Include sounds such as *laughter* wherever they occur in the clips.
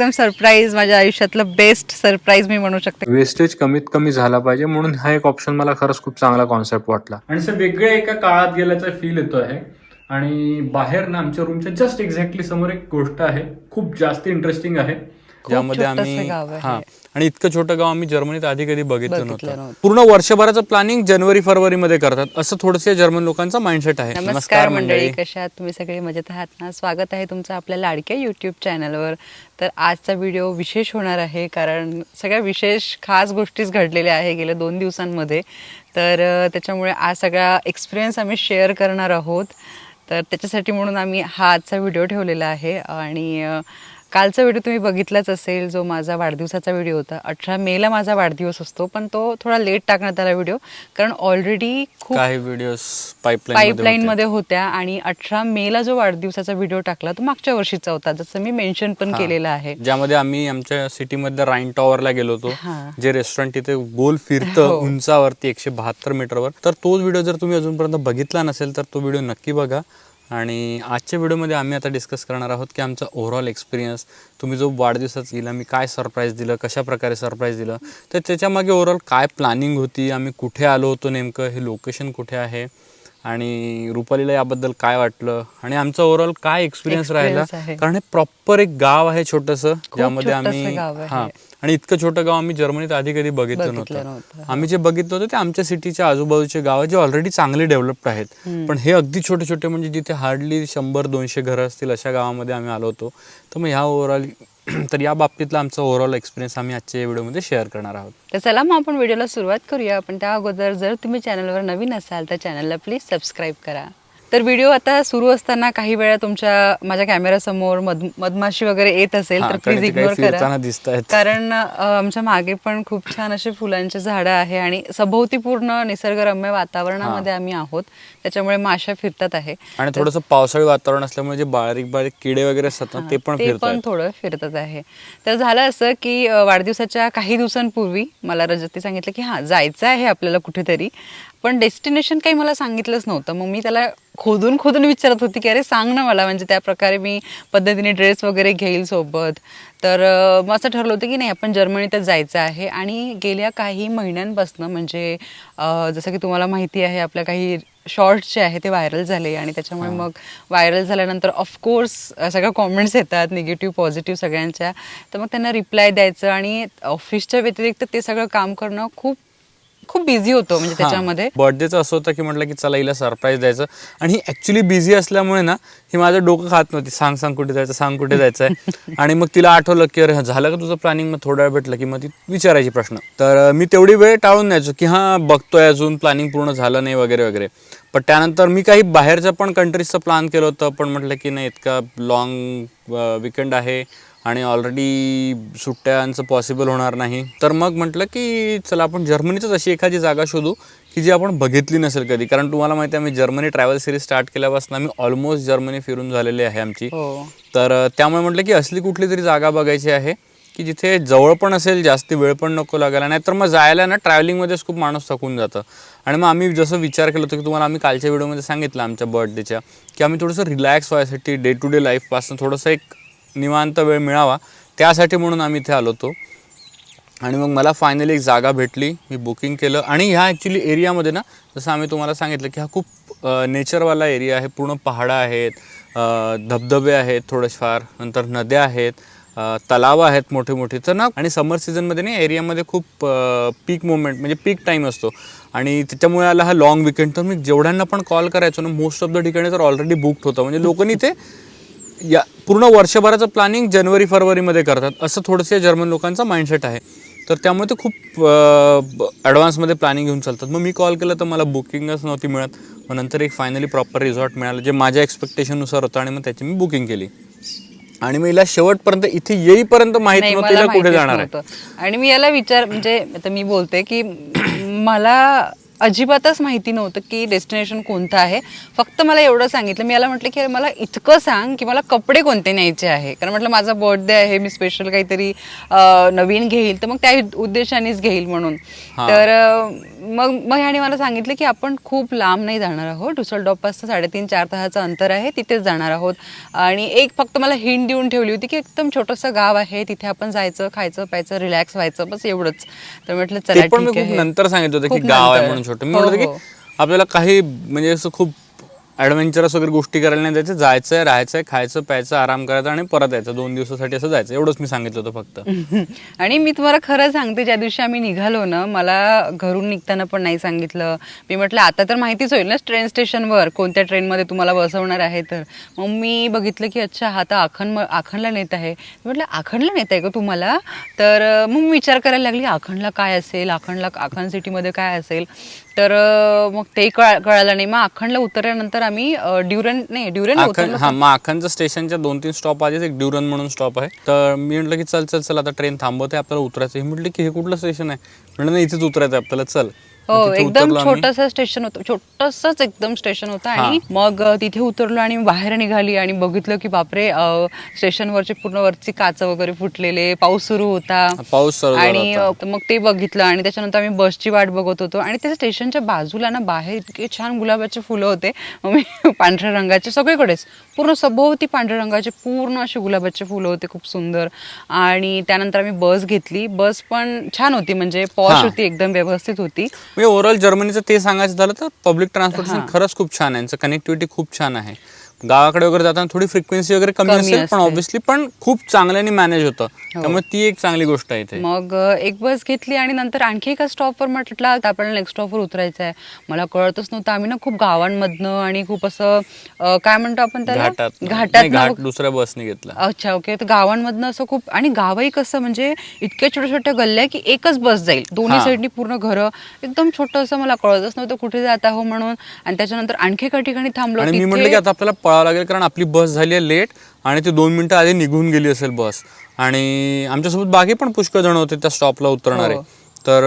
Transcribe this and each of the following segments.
एकदम सरप्राईज माझ्या आयुष्यातलं बेस्ट सरप्राईज मी म्हणू शकते. वेस्टेज कमीत कमी झाला पाहिजे म्हणून हा एक ऑप्शन मला खरंच खूप चांगला कॉन्सेप्ट वाटला. आणि सर वेगळ्या एका काळात गेल्याचा फील येतो आहे. आणि बाहेर ना आमच्या रूमच्या जस्ट एक्झॅक्टली समोर एक गोष्ट आहे. खूप जास्त इंटरेस्टिंग आहे. ज्यामध्ये आम्ही. हा. आणि इतकं छोटं गाव आम्ही जर्मनीत आधी कधी बघितलं नव्हतं. पूर्ण वर्षभराचं प्लॅनिंग जानेवारी फरवरी मध्ये करतात. असं थोडंसं जर्मन लोकांचा माइंडसेट आहे. नमस्कार मंडळी कशा तुम्ही सगळे मजेत आहात ना? स्वागत आहे तुमचं आपल्या लाडक्या यूट्यूब चॅनलवर तर आजचा व्हिडिओ विशेष होणार आहे कारण सगळ्या विशेष खास गोष्टीच घडलेल्या आहे गेल्या दोन दिवसांमध्ये. तर त्याच्यामुळे आज सगळा एक्सपिरियन्स आम्ही शेअर करणार आहोत. तर त्याच्यासाठी म्हणून आम्ही हा आजचा व्हिडिओ ठेवलेला आहे. आणि कालचा व्हिडिओ तुम्ही बघितलाच असेल जो माझा वाढदिवसाचा व्हिडिओ होता. अठरा मेला माझा वाढदिवस असतो पण तो थोडा लेट टाकण्यात आला व्हिडिओ. कारण ऑलरेडी खूप काही व्हिडिओ पाईपलाईन पाईपलाईन मध्ये होत्या आणि अठरा मे ला जो वाढदिवसाचा व्हिडिओ टाकला तो मागच्या वर्षीचा होता जसं मी मेन्शन पण केलेलं आहे. ज्यामध्ये आम्ही आमच्या सिटीमधल्या राईन टॉवरला गेलो होतो. जे रेस्टॉरंट तिथे गोल फिरतं हो. उंचावरती एकशे बहात्तर मीटरवर तर तोच व्हिडिओ जर तुम्ही अजूनपर्यंत बघितला नसेल तर तो व्हिडिओ नक्की बघा. आणि आजच्या व्हिडिओमध्ये आम्ही आता डिस्कस करणार आहोत की आमचा ओव्हरऑल एक्सपिरियन्स तुम्ही जो वाढदिवसात गेला मी काय सरप्राईज दिलं कशाप्रकारे सरप्राईज दिलं तर त्याच्यामागे ओव्हरऑल काय प्लॅनिंग होती आम्ही कुठे आलो होतो नेमकं हे लोकेशन कुठे आहे आणि रुपालीला याबद्दल काय वाटलं? आणि आमचा ओव्हरऑल काय एक्सपिरियन्स राहिला. कारण हे प्रॉपर एक गाव आहे छोटंसं. ज्यामध्ये आम्ही. हा. आणि इतकं छोटं गाव आम्ही जर्मनीत आधी कधी बघितलं नव्हतं. आम्ही जे बघितलं होतं ते आमच्या सिटीच्या आजूबाजूचे गाव जे ऑलरेडी चांगले डेव्हलप्ड आहेत. पण हे अगदी छोटे छोटे म्हणजे जिथे हार्डली शंभर दोनशे घरं असतील अशा गावामध्ये आम्ही आलो होतो. तर मग ह्या ओव्हरऑल *clears throat* तर या बाबतीतला आमचा ओव्हरऑल एक्सपिरियन्स आम्ही आजच्या व्हिडिओमध्ये शेअर करणार आहोत. तर चला मग आपण व्हिडिओला सुरुवात करूया. पण त्या अगोदर जर तुम्ही चॅनलवर नवीन असाल तर चॅनलला प्लीज सबस्क्राईब करा. तर व्हिडिओ आता सुरू असताना काही वेळा तुमच्या माझ्या कॅमेरासमोर मध मधमाशी वगैरे येत असेल तर प्लीज इग्नोर करा. कारण आमच्या मागे पण खूप छान असे फुलांचे झाडं आहे आणि सभोवती पूर्ण निसर्गरम्य वातावरणामध्ये आम्ही आहोत. त्याच्यामुळे माशा फिरतात आहे. आणि थोडंसं पावसाळी वातावरण असल्यामुळे जे बारीक बारीक किडे वगैरे असतात ते पण ते पण फिरतात थोडं फिरतच आहे. तर झालं असं की वाढदिवसाच्या काही दिवसांपूर्वी मला रजती सांगितलं की हां जायचं आहे आपल्याला कुठेतरी. पण डेस्टिनेशन काही मला सांगितलंच नव्हतं. मग मी त्याला खोदून खोदून विचारत होती की अरे सांग ना मला. म्हणजे त्या प्रकारे मी पद्धतीने ड्रेस वगैरे घेईल सोबत. तर मग असं ठरलं होतं की नाही आपण जर्मनीतच जायचं आहे. आणि गेल्या काही महिन्यांपासून म्हणजे जसं की तुम्हाला माहिती आहे आपल्या काही शॉर्ट्स जे आहे ते व्हायरल झाले. आणि त्याच्यामुळे मग व्हायरल झाल्यानंतर ऑफकोर्स सगळ्या कॉमेंट्स येतात निगेटिव्ह पॉझिटिव्ह सगळ्यांच्या. तर मग त्यांना रिप्लाय द्यायचं आणि ऑफिसच्या व्यतिरिक्त ते सगळं काम करणं खूप खूप बिझी होतो म्हणजे त्याच्यामध्ये. बर्थडेचं असं होतं की म्हटलं की चला हिला सरप्राईज द्यायचं. आणि ही ऍक्च्युली बिझी असल्यामुळे ना ही माझं डोकं खात नव्हती. सांग सांग कुठे जायचं सांग कुठे जायचं आहे *laughs* आणि मग तिला आठवलं की अरे झालं का तुझं प्लॅनिंग मग थोडा वेळ भेटलं की मग ती विचारायची प्रश्न. तर मी तेवढी वेळ टाळून द्यायचो की हां बघतोय अजून प्लॅनिंग पूर्ण झालं नाही वगैरे वगैरे. पण त्यानंतर मी काही बाहेरच्या पण कंट्रीजचं प्लॅन केलं होतं पण म्हटलं की नाही इतका लॉंग विकेंड आहे. आणि ऑलरेडी सुट्ट्यांचं पॉसिबल होणार नाही. तर मग म्हटलं की चला आपण जर्मनीतच अशी एखादी जागा शोधू की जी आपण बघितली नसेल कधी. कारण तुम्हाला माहिती आहे आम्ही जर्मनी ट्रॅव्हल सिरीज स्टार्ट केल्यापासून आम्ही ऑलमोस्ट जर्मनी फिरून झालेली आहे आमची. हो. तर त्यामुळे म्हटलं की असली कुठली तरी जागा बघायची आहे की जिथे जवळ पण असेल जास्ती वेळ पण नको लागायला. नाही तर मग जायला ना ट्रॅव्हलिंगमध्येच खूप माणूस थकून जातं. आणि मग आम्ही जसं विचार केलं होतं की तुम्हाला आम्ही कालच्या व्हिडिओमध्ये सांगितलं आमच्या बर्थडेच्या की आम्ही थोडंसं रिलॅक्स व्हायसाठी डे टू डे लाईफपासून थोडंसं एक निवांत वेळ मिळावा. त्यासाठी म्हणून आम्ही इथे आलो होतो. आणि मग मला फायनली एक जागा भेटली. मी बुकिंग केलं. आणि ह्या ॲक्च्युली एरियामध्ये ना जसं आम्ही तुम्हाला सांगितलं की हा खूप नेचरवाला एरिया आहे. पूर्ण पहाडं आहेत धबधबे आहेत थोडेफार. नंतर नद्या आहेत तलाव आहेत मोठे मोठे तर ना आणि समर सीझनमध्ये ना एरियामध्ये खूप पीक मोमेंट म्हणजे पीक टाईम असतो. आणि त्याच्यामुळे आला हा लॉंग विकेंड तर मी जेवढ्यांना पण कॉल करायचो ना मोस्ट ऑफ द ठिकाणी तर ऑलरेडी बुकड होतं. म्हणजे लोकांनी ते या पूर्ण वर्षभराचं प्लॅनिंग जानेवारी फरवरीमध्ये करतात. असं थोडंसं जर्मन लोकांचा माइंडसेट आहे. तर त्यामुळे ते खूप ॲडव्हान्समध्ये प्लॅनिंग घेऊन चालतात. मग मी कॉल केलं तर मला बुकिंगच नव्हती मिळत. मग नंतर एक फायनली प्रॉपर रिसॉर्ट मिळालं जे माझ्या एक्सपेक्टेशननुसार होतं आणि मग त्याची मी बुकिंग केली. आणि हिला शेवटपर्यंत इथे येईपर्यंत माहीत नाही नव्हतं मला हिला कुठे माहितीच जाणार आहे. नव्हतं. आणि मी याला विचार म्हणजे आता मी बोलते की *clears throat* मला अजिबातच माहिती नव्हतं की डेस्टिनेशन कोणतं आहे. फक्त मला एवढं सांगितलं. मी याला म्हटलं की मला इतकं सांग की मला कपडे कोणते न्यायचे आहे? कारण म्हटलं माझा बर्थडे आहे मी स्पेशल काहीतरी नवीन घेईल. तर मग त्या उद्देशानेच घेईल म्हणून. तर मग मग ह्याने मला सांगितलं की आपण खूप लांब नाही जाणार आहोत. डुसलडॉपासचं साडेतीन चार तासाचं अंतर आहे. तिथेच जाणार आहोत. आणि एक फक्त मला हिंट देऊन ठेवली होती की एकदम छोटंसं गाव आहे. तिथे आपण जायचं खायचं प्यायचं रिलॅक्स व्हायचं. बस एवढंच. तर म्हटलं चला ठीक आहे. नंतर सांगितलं होतं की गाव आहे. म्हणून छोटं मी हो, म्हणत होतो हो. की आपल्याला काही म्हणजे असं खूप ॲडव्हेंचरस वगैरे गोष्टी करायला नाही जायचं जायचंय आहे खायचं प्यायचं आराम करायचं आणि परत यायचं. दोन दिवसासाठी असं जायचं. एवढंच मी सांगितलं होतं फक्त. *laughs* आणि मी तुम्हाला खरं सांगते ज्या दिवशी आम्ही निघालो ना मला घरून निघताना पण नाही सांगितलं. मी म्हटलं आता तर माहितीच होईल ना ट्रेन स्टेशनवर कोणत्या ट्रेनमध्ये तुम्हाला बसवणार आहे तर. मग मी बघितलं की अच्छा हा तर आखण आखणला नेत आहे. म्हटलं आखणला नेत आहे का तुम्हाला? तर मग मी विचार करायला लागली आखणला काय असेल? आखणला आखण सिटीमध्ये काय असेल? तर मग ते कळ कळालं नाही. मग आखणला उतरल्यानंतर आम्ही ड्युरन नाही ड्युरन हा मग स्टेशनच्या दोन तीन स्टॉप आधीच एक ड्युरन म्हणून स्टॉप आहे. तर मी म्हटलं की चल चल चल आता ट्रेन थांबवते आपल्याला उतरायचं हे म्हटलं की हे कुठलं स्टेशन आहे? म्हटलं नाही इथेच उतरायचं आपल्याला चल. हो एकदम. छोटस स्टेशन होतं. छोटसच एकदम स्टेशन होतं. आणि मग तिथे उतरलो आणि बाहेर निघाली आणि बघितलं की बापरे स्टेशनवरचे पूर्ण वरची काच वगैरे फुटलेले पाऊस सुरू होता. पाऊस आणि मग ते बघितलं आणि त्याच्यानंतर आम्ही बसची वाट बघत होतो. आणि त्या स्टेशनच्या बाजूला ना बाहेर इतके छान गुलाबाचे फुलं होते. मग मी *laughs* पांढऱ्या रंगाचे सगळीकडेच. पूर्ण सभोवती पांढऱ्या रंगाचे पूर्ण असे गुलाबाचे फुलं होते खूप सुंदर. आणि त्यानंतर आम्ही बस घेतली. बस पण छान होती म्हणजे पॉश. होती एकदम व्यवस्थित होती. म्हणजे ओव्हरऑल जर्मनीचं ते सांगायचं झालं तर पब्लिक ट्रान्सपोर्टेशन खरंच खूप छान आहे. कनेक्टिव्हिटी खूप छान आहे. गावाकडे वगैरे जाताना थोडी फ्रिक्वेन्सी वगैरे कमी कमी असेल पण असते. हो. ऑब्व्हियसली पण खूप चांगल्याने मॅनेज होतं. त्यामुळे ती एक चांगली गोष्ट आहे इथे. मग अ, एक बस घेतली आणि नंतर आणखी एका स्टॉपवर म्हटलं आता आपल्याला नेक्स्ट स्टॉपवर उतरायचं आहे. मला कळतच नव्हतं. आम्ही ना खूप गावांमधनं आणि खूप असं अ, काय म्हणतो आपण त्याला? घाटात. नाही, घाटात घाट दुसऱ्या बसने घेतला. अच्छा ओके. तर गावांमधनं असं खूप आणि गावही कसं म्हणजे इतक्या छोट्या छोट्या गल्ल्या की एकच बस जाईल. दोन्ही हा. साईडनी पूर्ण घरं. एकदम छोटं असं मला कळतच नव्हतं कुठे जात आहो म्हणून. आणि त्याच्यानंतर आणखी एका ठिकाणी थांबलो आणि मी म्हटलं की आता आपल्याला पळावं लागेल कारण आपली बस झाली आहे लेट आणि ते दोन मिनिटं आधी निघून गेली असेल बस. आणि आमच्यासोबत बाकी पण पुष्कळ जण होते त्या स्टॉपला उतरणारे. हो. तर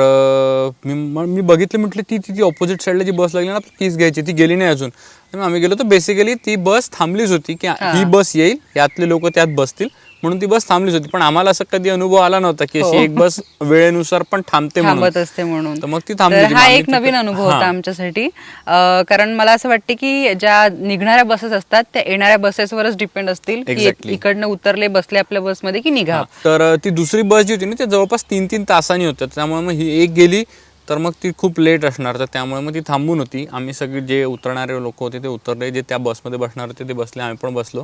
मी म- बघितलं म्हटलं ती ती ऑपोजिट साईडला जी बस लागली ना तीच घ्यायची ती गेली नाही अजून. आम्ही गेलो तर बेसिकली ती बस थांबलीच होती की ही बस येईल यातले लोक त्यात बसतील म्हणून ती बस थांबलीच होती. पण आम्हाला असं कधी अनुभव आला नव्हता की अशी हो. एक बस वेळेनुसार पण थांबते थांबत असते म्हणून. तर मग ती थांबली तर होती. मग हा आम्ही एक तिथे- नवीन अनुभव. होता आमच्यासाठी. अं, कारण मला असं वाटते की ज्या निघणाऱ्या बसेस असतात त्या येणाऱ्या बसेसवरच डिपेंड असतील की Exactly. इकडनं उतरले बसले आपल्या बसमध्ये की निघा. तर अ, ती दुसरी बस जी होती ना ती जवळपास तीन तीन तासांनी होत्या त्यामुळे मग ही एक गेली तर मग ती खूप लेट असणार. तर त्यामुळे मग ती थांबून होती. आम्ही सगळे जे उतरणारे लोक होते ते उतरले. जे त्या बसमध्ये बसणार होते ते बसले. आम्ही पण बसलो.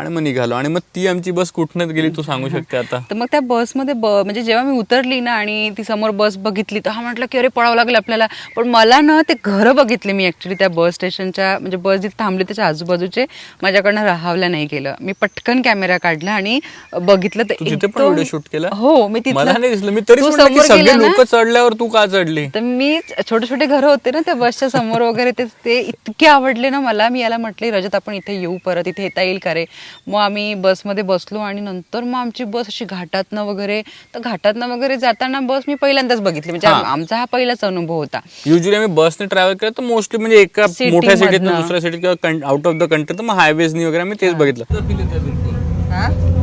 आणि मग निघालो. आणि मग ती आमची बस कुठनं गेली तू सांगू शकते आता. तर मग त्या बसमध्ये ब म्हणजे जेव्हा मी उतरली ना आणि ती समोर बस बघितली तर हा म्हटलं की अरे पळावं लागेल आपल्याला. पण मला ना ते घरं बघितले मी ऍक्च्युली त्या बस स्टेशनच्या म्हणजे बस जिथे थांबली त्याच्या आजूबाजूचे माझ्याकडनं राहावलं नाही गेलं. मी पटकन कॅमेरा काढला आणि बघितलं तर शूट केला? हो मी दिसलं. मी तरी? लोक चढल्यावर तू का चढली? तर मी छोटे छोटे घरं होते ना त्या बसच्या समोर वगैरे ते ते इतके आवडले ना मला. मी याला म्हटले रजत आपण इथे येऊ परत इथे येता येईल का रे? मग आम्ही बसमध्ये बसलो आणि नंतर मग आमची बस अशी घाटातनं वगैरे तर घाटातनं वगैरे जाताना बस मी पहिल्यांदाच बघितली. म्हणजे हा. आमचा हा पहिलाच अनुभव होता. युजली आम्ही बसने ट्रॅव्हल केलं तर मोस्टली म्हणजे एका City मोठ्या सिटीत मधनं. दुसऱ्या सिटीत किंवा आउट ऑफ द कंट्री तर मग हायवेजनी वगैरे आम्ही तेच बघितलं.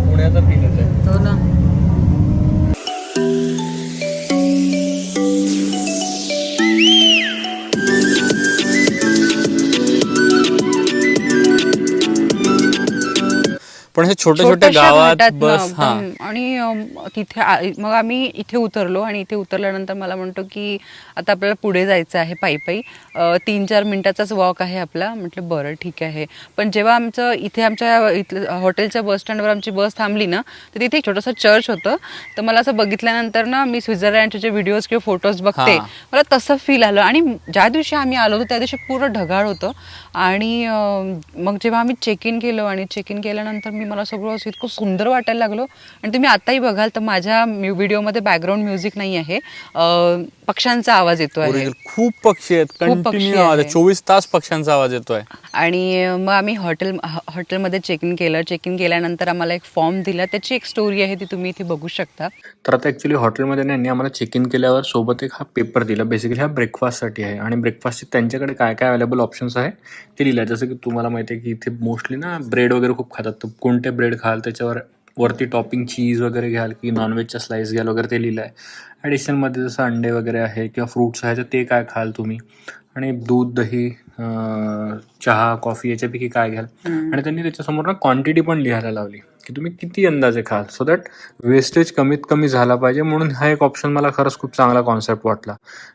पुण्याचा फील येत आहे पण हे छोट्या छोट्या छोट्याशा गावात घाटातनं बस हा. एकदम. आणि अम, तिथे आ- मग आम्ही इथे उतरलो आणि इथे उतरल्यानंतर मला म्हणतो की आता आपल्याला पुढे जायचं आहे पायी पायी अ, तीन चार मिनिटाचाच वॉक आहे आपला. म्हटलं बरं ठीक आहे. पण जेव्हा आमचं इथे आमच्या इथलं हॉटेलच्या बस स्टँडवर आमची बस थांबली ना तर तिथे एक छोटंसं चर्च होतं. तर मला असं बघितल्यानंतर ना मी स्वित्झर्लंडचे जे व्हिडिओज किंवा फोटोज बघते हा. मला तसं फील आलं. आणि ज्या दिवशी आम्ही आलो होतो त्या दिवशी पूर्ण ढगाळ होतं. आणि मग जेव्हा आम्ही चेक इन केलं आणि चेक इन केल्यानंतर मी मला सगळं असं इतकं सुंदर वाटायला लागलो. आणि तुम्ही आत्ताही बघाल तर माझ्या म्यु व्हिडिओमध्ये बॅकग्राऊंड म्युझिक नाही आहे. पक्ष्यांचा आवाज येतो आहे. खूप पक्षी आहेत खूप पक्षी कंटिन्यू आवाज आहे. आहे. चोवीस तास पक्ष्यांचा आवाज येतोय. आणि मग आम्ही हॉटेल हॉटेलमध्ये चेक इन केलं. चेक इन केल्यानंतर आम्हाला एक फॉर्म दिला. त्याची एक स्टोरी आहे ती तुम्ही इथे बघू शकता. तर आता ॲक्च्युली हॉटेलमध्ये ना यांनी आम्हाला चेक इन केल्यावर सोबत एक हा पेपर दिला. बेसिकली हा ब्रेकफास्टसाठी आहे. आणि ब्रेकफास्टचे त्यांच्याकडे काय काय अवेलेबल ऑप्शन्स आहे ते लिहिलं आहे. जसं की तुम्हाला माहिती आहे की इथे मोस्टली ना ब्रेड वगैरे खूप खातात. तर कोणते ब्रेड खाल त्याच्यावर वरती टॉपिंग चीज वगैरे घ्याल की नॉनव्हेजचा स्लाइस घ्याल वगैरे ते लिहिलं आहे ॲडिशनलमध्ये जसं अंडे वगैरे आहे किंवा फ्रूट्स आहे तर ते काय खाल तुम्ही? आणि दूध दही चहा कॉफी याच्यापैकी काय घ्याल? आणि त्यांनी त्याच्यासमोर ना क्वांटिटी पण लिहायला लावली. की तुम्ही किती अंदाजे खाल? सो दॅट वेस्टेज कमीत कमी झाला पाहिजे म्हणून हा एक ऑप्शन मला खरंच खूप चांगला कॉन्सेप्ट वाटला.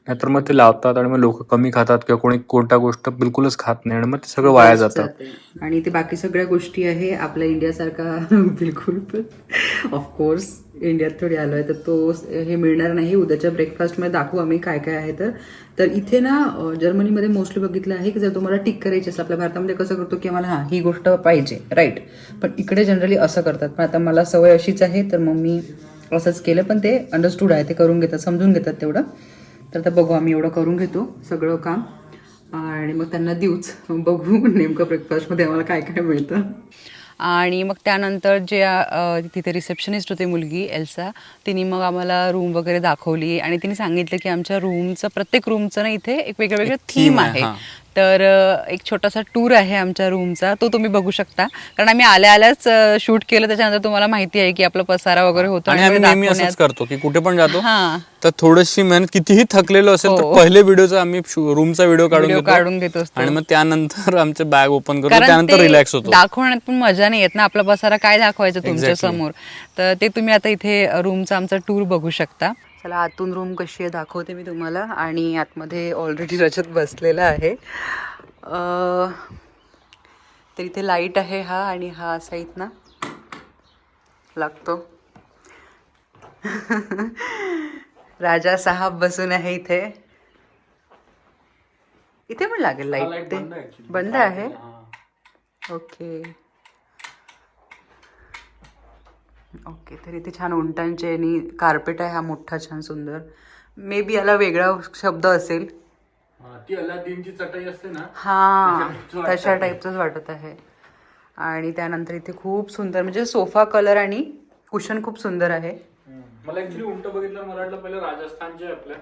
नाहीतर मग ते लावतात आणि मग लोक कमी खातात किंवा कोणी कोणत्या गोष्ट बिलकुलच खात नाही आणि मग ते सगळं वाया जातं. आणि ते बाकी सगळ्या गोष्टी आहे आपल्या इंडियासारखा *laughs* बिलकुल ऑफकोर्स इंडियात थोडी आलो आहे तर तो हे मिळणार नाही. उद्याच्या ब्रेकफास्टमध्ये दाखवू आम्ही काय काय आहे तर. तर इथे ना जर्मनीमध्ये मोस्टली बघितलं आहे की जर तुम्हाला टिक करायची असेल आपल्या भारतामध्ये कसं करतो की आम्हाला हां ही गोष्ट पाहिजे राईट पण इकडे जनरली असं करतात. पण आता मला सवय अशीच आहे तर मग मी असंच केलं पण ते अंडरस्टूड आहे ते करून घेतात समजून घेतात तेवढं. तर आता बघू आम्ही एवढं करून घेतो सगळं काम. आणि मग त्यांना देऊच. बघू नेमकं ब्रेकफास्टमध्ये आम्हाला काय काय मिळतं. आणि मग त्यानंतर जे तिथे रिसेप्शनिस्ट होते मुलगी एल्सा तिने मग आम्हाला रूम वगैरे दाखवली आणि तिने सांगितलं की आमच्या रूमचं प्रत्येक रूमचं ना इथे एक वेगळं वेगळं थीम आहे. तर एक छोटासा टूर आहे आमच्या रूमचा तो तुम्ही बघू शकता कारण आम्ही आल्या आल्याच शूट केलं त्याच्यानंतर तुम्हाला माहिती आहे की आपला पसारा वगैरे होतो आणि आम्ही नेहमी असंच करतो की कुठे पण जातो हां. तर थोडीशी मेहनत कितीही थकलेलो असेल तर हो. पहिले व्हिडिओचा आम्ही रूमचा व्हिडिओ काढून काढून घेत. आणि मग त्यानंतर आमचे बॅग ओपन करतो त्यानंतर रिलॅक्स होतो दाखवण्यात पण मजा नाही येत ना आपला पसारा काय दाखवायचं तुमच्या. समोर तर ते तुम्ही आता इथे रूमचा आमचा टूर बघू शकता चला आतून रूम कशी आहे दाखवते मी तुम्हाला. आणि आतमध्ये ऑलरेडी रजत बसलेला आहे. तर इथे लाइट आहे हा आणि हा असा इथं लागतो. *laughs* राजा साहेब बसून आहे इथे. इथे पण लागेल लाइट ते. बंद आहे ओके ओके तर इथे छान उंटांचे आणि कार्पेट आहे हा मोठा छान सुंदर. मे बी याला वेगळा शब्द असेल. हा, ती अलादीनची चटई असते ना हा तशा टाईपचंच वाटत आहे. आणि त्यानंतर इथे खूप सुंदर म्हणजे सोफा कलर आणि कुशन खूप सुंदर आहे. मला ऍक्च्युली उंट बघितलं मला वाटलं पहिलं राजस्थानचे आपल्या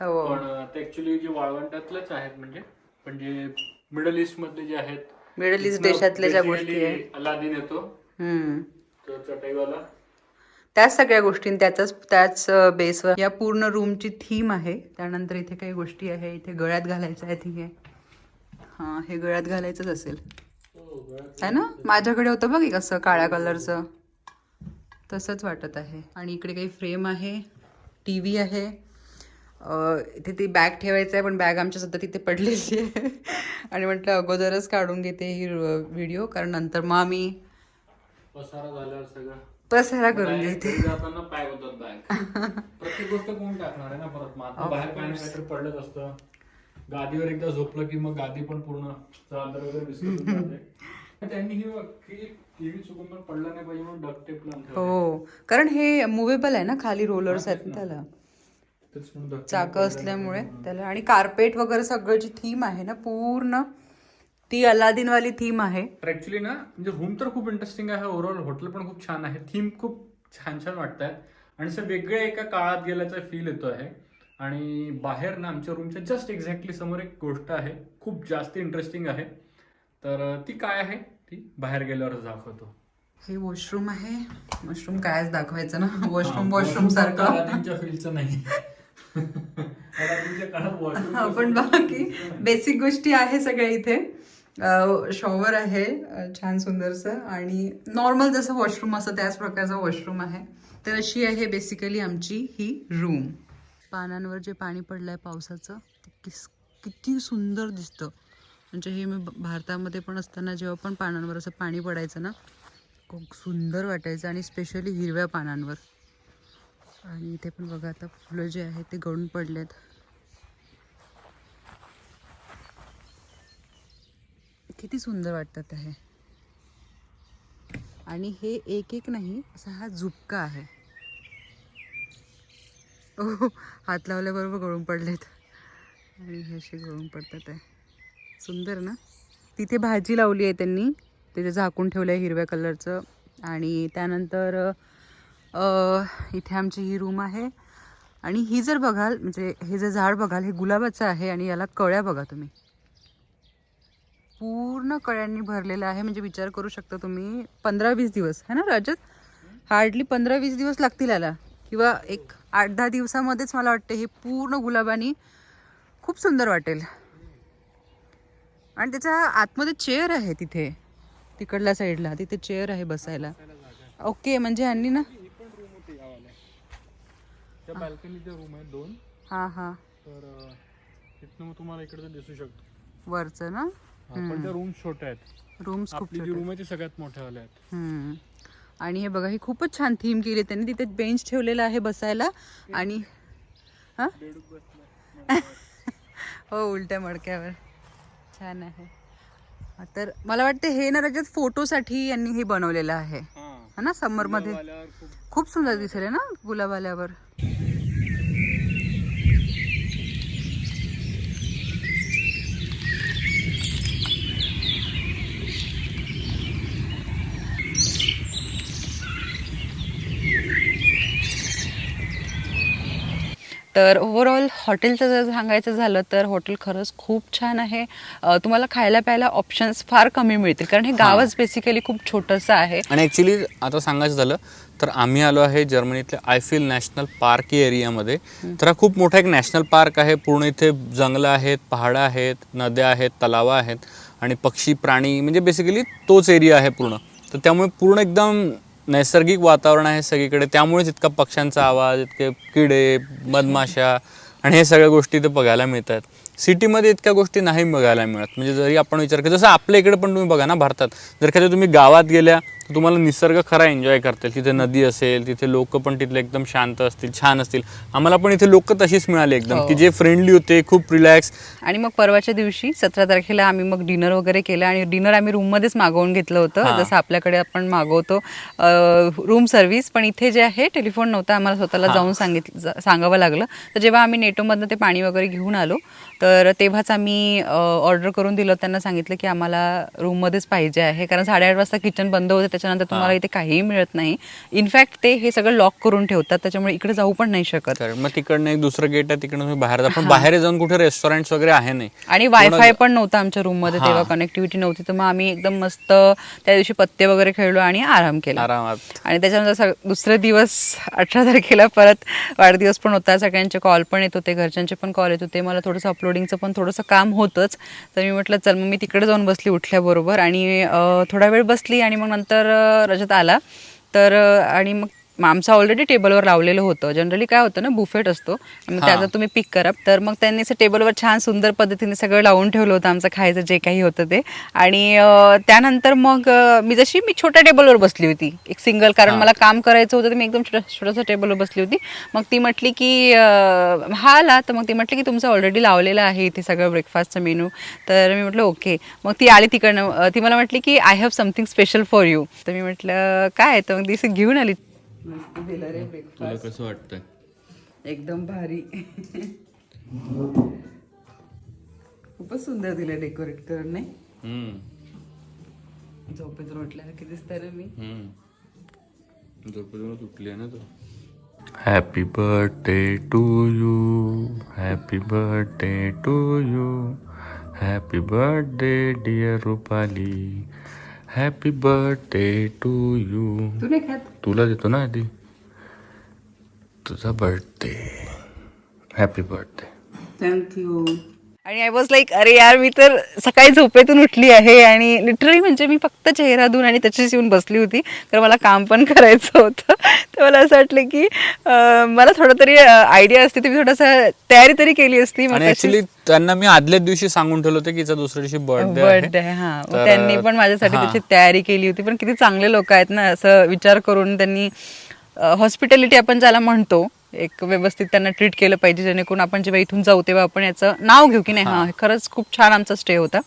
हो पण अं, ते ऍक्च्युली जे वाळवंटातलेच आहेत म्हणजे पण जे मिडल ईस्ट मधले जे आहेत मिडल ईस्ट देशातल्या ज्या गोष्टी अलादीन येतो. चटईवाला त्याच सगळ्या गोष्टी त्याच त्याच बेसवर या पूर्ण रूमची थीम आहे. त्यानंतर इथे काही गोष्टी आहे. इथे गळ्यात घालायचं आहे थिंक आहे. हा हे गळ्यात घालायचंच असेल. आहे ना? माझ्याकडे होतं बघ एक असं काळ्या कलरचं तसंच वाटत आहे. आणि इकडे काही फ्रेम आहे. टी व्ही आहे इथे ती बॅग ठेवायचं आहे पण बॅग आमच्या सध्या तिथे पडलेली आहे. *laughs* आणि म्हटलं अगोदरच काढून घेते ही व्हिडिओ कारण नंतर मग आम्ही पसारा झाल्यावर सगळं. पसारा करून घरी जाताना पॅक होतात *laughs* प्रत्येक गोष्ट कोण टाकणार आहे ना परत? मग आता बाहेर ना काहीतरी पडलंच असतं. गादीवर एकदा झोपलं की मग गादी पण पूर्ण चादर वगैरे विसरून *laughs* जाते. त्यांनी ही की टीव्ही चुकून पण पडला नाही पाहिजे म्हणून टेप. हो. कारण हे मुवेबल आहे ना खाली रोलर्स आहेत ना. त्याला. चाकं असल्यामुळे त्याला. आणि कार्पेट वगैरे सगळं जी थीम आहे ना पूर्ण ती अलादीन वाली थीम आहे. तर ऍक्च्युली ना म्हणजे रूम तर खूप इंटरेस्टिंग आहे. ओव्हरऑल हॉटेल पण खूप छान आहे. थीम खूप छान छान वाटत आहे. आणि असं वेगळ्या एका काळात गेल्याचा फील येतो आहे. आणि बाहेर ना आमच्या रूमच्या जस्ट एक्झॅक्टली समोर एक गोष्ट आहे. खूप जास्त इंटरेस्टिंग आहे. तर ती काय आहे? ती बाहेर गेल्यावर दाखवतो. हे वॉशरूम आहे. वॉशरूम कायच दाखवायचं ना? वॉशरूम वॉशरूम सारखं. फीलचं नाही *laughs* पण बाकी *laughs* बेसिक गोष्टी आहे सगळ्या इथे. शॉवर आहे छान सुंदरसं. आणि नॉर्मल जसं वॉशरूम असं त्याच प्रकारचं वॉशरूम आहे. तर अशी आहे बेसिकली आमची ही रूम पानांवर जे पाणी पडलंय पावसाचं ते किस किती सुंदर दिसतं. म्हणजे हे मी भारतामध्ये पण असताना जेव्हा पण पानांवर असं पाणी पडायचं ना खूप सुंदर वाटायचं. आणि स्पेशली हिरव्या पानांवर. आणि इथे पण बघा आता फुलं जे आहेत ते गळून पडलेत. किती सुंदर वाटतात आहे. आणि हे एक एक नाही असा हा झुपका आहे. ओ हात लावल्याबरोबर गळून पडलेत. आणि हे असे गळून पडतात आहे. सुंदर ना? तिथे भाजी लावली आहे त्यांनी. तिथे झाकून ठेवलं आहे हिरव्या कलरचं. आणि त्यानंतर इथे आमची ही रूम आहे. आणि ही जर बघाल म्हणजे हे जे झाड बघाल हे गुलाबाचं आहे आणि याला कळ्या बघा तुम्ही. पूर्ण कळ्यांनी भरलेलं आहे. म्हणजे विचार करू शकता तुम्ही पंधरा वीस दिवस. है ना राजत हार्डली पंधरा वीस दिवस लागतील याला. किंवा एक आठ दहा दिवसामध्येच मला वाटते हे पूर्ण गुलाबानी खूप सुंदर वाटेल. आणि त्याच्या आतमध्ये चेअर आहे तिथे. तिकडल्या साईडला. तिथे चेअर आहे बसायला. ओके म्हणजे ह्यांनी ना रूम दोन. हां हां. तर तुम्हाला इकडचं दिसू शकतो. वरचं ना? पण त्या रूम छोट्या आहेत. रूम्स खूप आपली जी रूम आहे ती सगळ्यात मोठ्यावाल्या आहेत. हम्म. आणि हे बघा ही खूपच छान थीम केली आहे त्यांनी. तिथे बेंच ठेवलेला आहे बसायला. आणि हा? *laughs* हो उलट्या मडक्यावर. छान आहे. हा, तर मला वाटतं हे ना रजत फोटोसाठी यांनी हे बनवलेलं आहे. हा. ना समरमध्ये. खूप सुंदर दिसेल हे ना गुलाब तर ओव्हरऑल हॉटेलचं जर सांगायचं झालं तर हॉटेल खरंच खूप छान आहे. तुम्हाला खायला प्यायला ऑप्शन्स फार कमी मिळतील. कारण हे गावच बेसिकली खूप छोटंसं आहे. आणि ॲक्च्युली आता सांगायचं झालं तर आम्ही आलो आहे जर्मनीतल्या आयफिल नॅशनल पार्क एरियामध्ये. तर हा खूप मोठा एक नॅशनल पार्क आहे. पूर्ण इथे जंगलं आहेत पहाडं आहेत नद्या आहेत तलावं आहेत. आणि पक्षी प्राणी म्हणजे बेसिकली तोच एरिया आहे पूर्ण. तर त्यामुळे पूर्ण एकदम नैसर्गिक वातावरण आहे सगळीकडे. त्यामुळेच इतका पक्ष्यांचा आवाज इतके किडे मधमाशा आणि हे सगळ्या गोष्टी इथं बघायला मिळतात. सिटीमध्ये इतक्या गोष्टी नाही बघायला मिळत. म्हणजे जरी आपण विचार केला जसं आपल्या इकडे पण तुम्ही बघा ना भारतात. जर का तुम्ही गावात गेल्या तर तुम्हाला निसर्ग खरा एन्जॉय करता येईल तिथे नदी असेल तिथे लोक पण तिथले एकदम शांत असतील छान असतील. आम्हाला पण इथे लोक तशीच मिळाली एकदम की जे फ्रेंडली होते खूप रिलॅक्स आणि मग परवाच्या दिवशी सतरा तारखेला आम्ही मग डिनर वगैरे केलं आणि डिनर आम्ही रूममध्येच मागवून घेतलं होतं. हां. जसं आपल्याकडे आपण मागवतो रूम सर्व्हिस पण इथे जे आहे टेलिफोन नव्हता. आम्हाला स्वतःला जाऊन सांगितलं सांगावं लागलं. तर जेव्हा आम्ही नेटोमधनं ते पाणी वगैरे घेऊन आलो तर तेव्हाच आम्ही ऑर्डर करून दिलं. त्यांना सांगितलं की आम्हाला रूममध्येच पाहिजे आहे. कारण साडेआठ वाजता किचन बंद होते त्याच्यानंतर तुम्हाला इथे काहीही मिळत नाही. इनफॅक्ट ते हे सगळं लॉक करून ठेवतात त्याच्यामुळे इकडे जाऊ पण नाही शकत. मग तिकडनं एक दुसरं गेट आहे तिकडनं तुम्ही बाहेर पण बाहेर जाऊन कुठे रेस्टॉरंट्स वगैरे आहे नाही. आणि वायफाय पण नव्हतं आमच्या रूममध्ये तेव्हा कनेक्टिव्हिटी नव्हती तर मग आम्ही एकदम मस्त त्या दिवशी पत्ते वगैरे खेळलो आणि आराम केला. आरामात. आणि त्याच्यानंतर दुसरे दिवस *laughs* अठरा तारखेला परत वाढदिवस पण होता सगळ्यांचे कॉल पण येत होते घरच्यांचे पण कॉल येत होते. मला थोडंसं अपलोडिंगचं पण थोडंसं काम होतंच. तर मी म्हटलं चल मग मी तिकडे जाऊन बसली उठल्याबरोबर आणि थोडा वेळ बसली आणि मग नंतर रजत आला. तर आणि मग आमचं ऑलरेडी टेबलवर लावलेलं होतं. जनरली काय होतं ना बुफेट असतो. मग त्याचा तुम्ही पिक करा. तर मग त्यांनी असं टेबलवर छान सुंदर पद्धतीने सगळं लावून ठेवलं होतं आमचं खायचं जे काही होतं ते. आणि त्यानंतर मग मी जशी मी छोट्या टेबलवर बसली होती. एक सिंगल कारण मला काम करायचं होतं तर मी एकदम छोट्या छोट्याशा टेबलवर बसली होती. मग ती म्हटली की हा आला तर मग ती म्हटली की तुमचं ऑलरेडी लावलेलं आहे इथे सगळं ब्रेकफास्टचं मेनू तर मी म्हटलं ओके. मग ती आली तिकडनं ती मला म्हटली की I have something special for you तर मी म्हटलं काय? तर मग ती घेऊन आली. मस्त दिलं रे तुला कसं वाटतंय? एकदम भारी. खूपच सुंदर दिलं डेकोरेट करून नाही? झोपेतून उठल्यासारखी दिसतंय रे मी. झोपेतूनच उठली आहे ना तू? Happy birthday to you happy birthday to you happy birthday dear Rupali happy birthday to you तू नाही खात तुला देतो ना आधी. तुझा birthday happy birthday thank you आणि आय वॉज लाईक अरे यार मी तर सकाळी झोपेतून उठली आहे आणि लिटरली म्हणजे मी फक्त चेहरा धुवून आणि त्याच्याच येऊन बसली होती. कारण मला काम पण *laughs* करायचं होतं. तर मला असं वाटलं की मला थोडं तरी आयडिया असते मी थोडंसं तयारी तरी केली असती. ऍक्च्युली त्यांना मी आदल्याच दिवशी सांगून ठेवलं होतं की दुसऱ्या दिवशी बर्थडे बर्थडे हा. त्यांनी पण माझ्यासाठी. त्याची तयारी केली होती. पण किती चांगले लोक आहेत ना असं विचार करून त्यांनी हॉस्पिटॅलिटी आपण ज्याला म्हणतो एक व्यवस्थित त्यांना ट्रीट केलं पाहिजे जेणेकरून आपण जेव्हा इथून जाऊ तेव्हा आपण याचं नाव घेऊ की नाही. हां. खरंच खूप छान आमचा स्टे होता.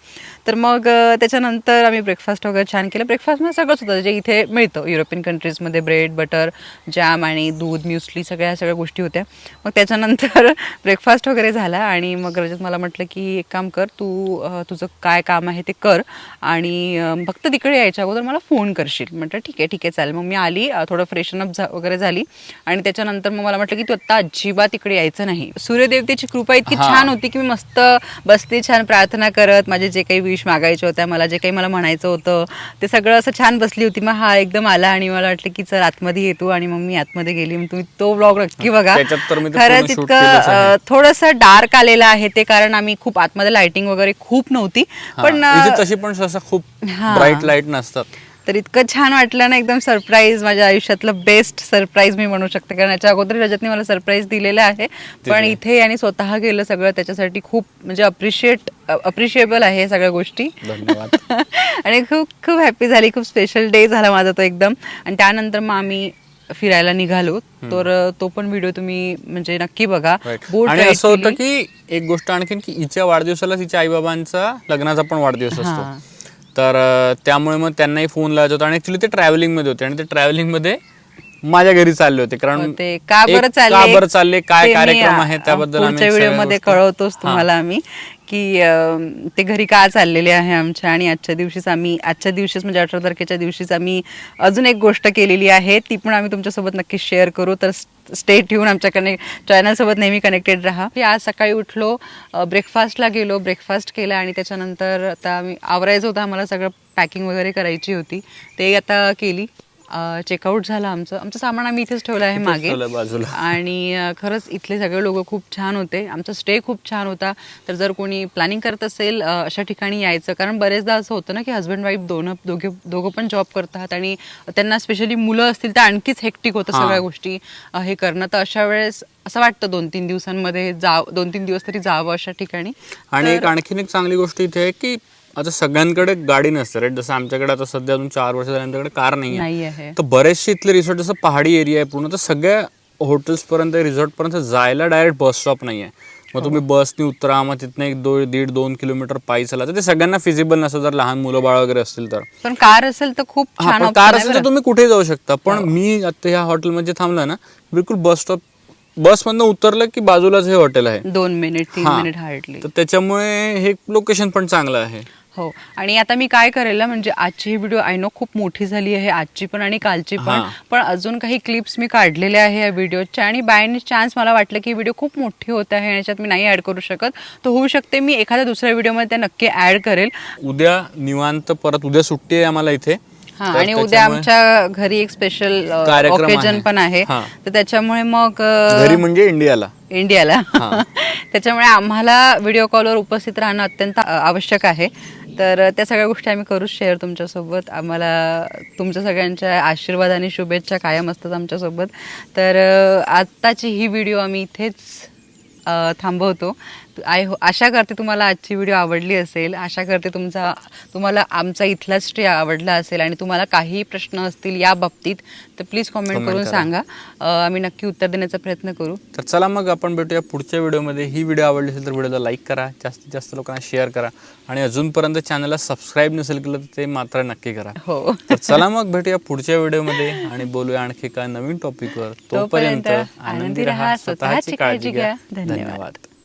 तर मग त्याच्यानंतर आम्ही ब्रेकफास्ट वगैरे छान केलं. ब्रेकफास्टमध्ये सगळंच होतं जे इथे मिळतं. युरोपियन कंट्रीजमध्ये ब्रेड बटर जॅम आणि दूध म्युसली सगळ्या सगळ्या गोष्टी होत्या. मग त्याच्यानंतर *laughs* ब्रेकफास्ट वगैरे झाला आणि मग रजत मला म्हटलं की एक काम कर तू तुझं काय काम आहे ते कर आणि फक्त तिकडे यायच्या अगोदर मला फोन करशील. म्हटलं ठीक आहे ठीक आहे चालेल. मग मी आली थोडं फ्रेशन अप वगैरे झाली आणि त्याच्यानंतर मग मला म्हटलं की तू आता अजिबात तिकडे यायचं नाही. सूर्यदेवतेची कृपा इतकी. छान होती की मी मस्त बसते छान प्रार्थना करत माझे जे काही विश मागायचे होत्या मला जे काही मला म्हणायचं होतं ते सगळं असं छान बसली होती. मग हा एकदम आला आणि मला वाटलं की चल आतमध्ये येतो आणि मग मी आतमध्ये गेली. मग तुम्ही तो ब्लॉग नक्की बघा. खरंच इतकं थोडंसं डार्क आलेलं आहे ते कारण आम्ही खूप आतमध्ये लाइटिंग वगैरे खूप नव्हती. पण तशी पण खूप. ब्राईट लाइट नसतात. तर इतकं छान वाटलं ना एकदम सरप्राईज माझ्या आयुष्यातलं बेस्ट सरप्राईज मी म्हणू शकते. कारण याच्या अगोदर रजतने मला सरप्राईज दिलेलं आहे. पण इथे यांनी स्वतः केलं सगळं. त्याच्यासाठी खूप म्हणजे अप्रिशिएट अप्रिशिएबल आहे सगळ्या गोष्टी. *laughs* आणि खूप खूप हॅपी झाली. खूप स्पेशल डे झाला माझा तो एकदम. आणि त्यानंतर मग आम्ही फिरायला निघालो. तर तो पण व्हिडिओ तुम्ही म्हणजे नक्की बघा. आणि असं होतं. की एक गोष्ट आणखीन की हिच्या वाढदिवसाला तिच्या आईबाबांचा लग्नाचा पण वाढदिवस. असतो. तर त्यामुळे मग त्यांनाही फोन लावायचा होता. आणि ॲक्च्युली ते ट्रॅव्हलिंगमध्ये होते. आणि ते ट्रॅव्हलिंगमध्ये माझ्या घरी चालले होते कारण ते का एक बरं चालले? का बरं चालले? काय ते मी, कार्यक्रम आहे त्याबद्दल आम्ही पुढच्या सगळ्या व्हिडिओमध्ये गोष्टी- कळवतोच. तुम्हाला आम्ही की अं, ते घरी का चाललेले आहे आमच्या? आणि आजच्या दिवशीच आम्ही आजच्या दिवशीच म्हणजे अठरा तारखेच्या दिवशीच आम्ही अजून एक गोष्ट केलेली आहे. ती पण आम्ही तुमच्यासोबत नक्की शेअर करू. तर स्टे ठेवून आमच्या कनेक्ट चॅनलसोबत नेहमी कनेक्टेड राहा. मी आज सकाळी उठलो ब्रेकफास्टला गेलो. ब्रेकफास्ट केला आणि त्याच्यानंतर आता आम्ही आवरायचं होतं. आम्हाला सगळं पॅकिंग वगैरे करायची होती. ते आता केली. चेकआउट झालं आमचं. आमचं सामान आम्ही इथेच ठेवलं आहे मागे. आणि खरंच इथले सगळे लोक खूप छान होते. आमचा स्टे खूप छान होता. तर जर कोणी प्लॅनिंग करत असेल अशा ठिकाणी यायचं. कारण बरेचदा असं होतं ना की हस्बंड वाईफ दोन दोघे दोघं पण जॉब करतात आणि त्यांना स्पेशली मुलं असतील तर आणखीच हेक्टिक होतं. सगळ्या गोष्टी हे करणं. तर अशा वेळेस असं वाटतं दोन तीन दिवसांमध्ये जा दोन तीन दिवस तरी जावं अशा ठिकाणी. आणि एक आणखीन एक चांगली गोष्ट इथे आहे की आता सगळ्यांकडे गाडी नसते राईट जसं आमच्याकडे आता सध्या अजून चार वर्ष झाले आमच्याकडे कार नाही नाही आहे तर बरेचसे इथले रिसॉर्ट जसं पहाडी एरिया आहे पूर्ण तर सगळ्या हॉटेल्स पर्यंत रिसॉर्ट पर्यंत जायला डायरेक्ट बस स्टॉप नाही आहे मग तुम्ही बसनी उतरा मग तिथनं एक दो दीड दोन किलोमीटर पायी चला तर ते सगळ्यांना फिजिबल नसतं जर लहान मुलं बाळ वगैरे असतील तर. पण कार असेल तर खूप हा, छान पण option कार आहे असेल तर बरं. तुम्ही कुठेही जाऊ शकता. पण मी आता ह्या हॉटेलमध्ये थांबला ना बिलकुल बस स्टॉप बसमधनं उतरलं की बाजूलाच हे हॉटेल आहे. दोन मिनिट तीन हा. मिनिट हार्डली तर त्याच्यामुळे हे लोकेशन पण चांगलं आहे. हो. आणि आता मी काय करेल ना म्हणजे आजची ही व्हिडिओ आय नो खूप मोठी झाली आहे आजची पण आणि कालची पण. हां. पण अजून काही क्लिप्स मी काढलेल्या आहे या व्हिडिओच्या आणि बाय एनी चान्स मला वाटलं की व्हिडिओ खूप मोठी होत आहे आणि याच्यात मी नाही ऍड करू शकत. तर होऊ शकते मी एखाद्या दुसऱ्या व्हिडिओमध्ये त्या नक्की ऍड करेल. उद्या निवांत परत उद्या सुट्टी आहे आम्हाला इथे. हा तर आणि उद्या त्याच्यामुळे- आमच्या घरी एक स्पेशल कार्यक्रम ओकेजन. पण आहे. हां. तर त्याच्यामुळे मग अ, घरी म्हणजे इंडियाला. इंडियाला. *laughs* त्याच्यामुळे आम्हाला व्हिडिओ कॉलवर उपस्थित राहणं अत्यंत अ, आवश्यक आहे. तर अ, त्या सगळ्या गोष्टी आम्ही करू शेअर तुमच्यासोबत. आम्हाला तुमच्या सगळ्यांच्या आशीर्वाद आणि शुभेच्छा कायम असतात आमच्यासोबत. तर अ, आत्ताची ही व्हिडिओ आम्ही इथेच अ, थांबवतो. आय हो आशा करते तुम्हाला आजची व्हिडिओ आवडली असेल. आशा करते तुमचा तुम्हाला आमचा इथला स्टे आवडला असेल आणि तुम्हाला काही प्रश्न असतील या बाबतीत तर प्लीज कॉमेंट करून करा. सांगा. आम्ही नक्की उत्तर देण्याचा प्रयत्न करू. तर चला मग आपण भेटूया पुढच्या व्हिडिओमध्ये ही व्हिडिओ आवडली असेल तर व्हिडिओला लाईक करा. जास्तीत जास्त लोकांना शेअर करा. आणि अजूनपर्यंत चॅनलला सबस्क्राईब नसेल केलं तर ते मात्र नक्की करा. हो. तर चला मग भेटूया पुढच्या व्हिडिओमध्ये आणि बोलूया आणखी एका नवीन टॉपिकवर तोपर्यंत आनंदी राहा. स्वतःची काळजी घ्या. धन्यवाद.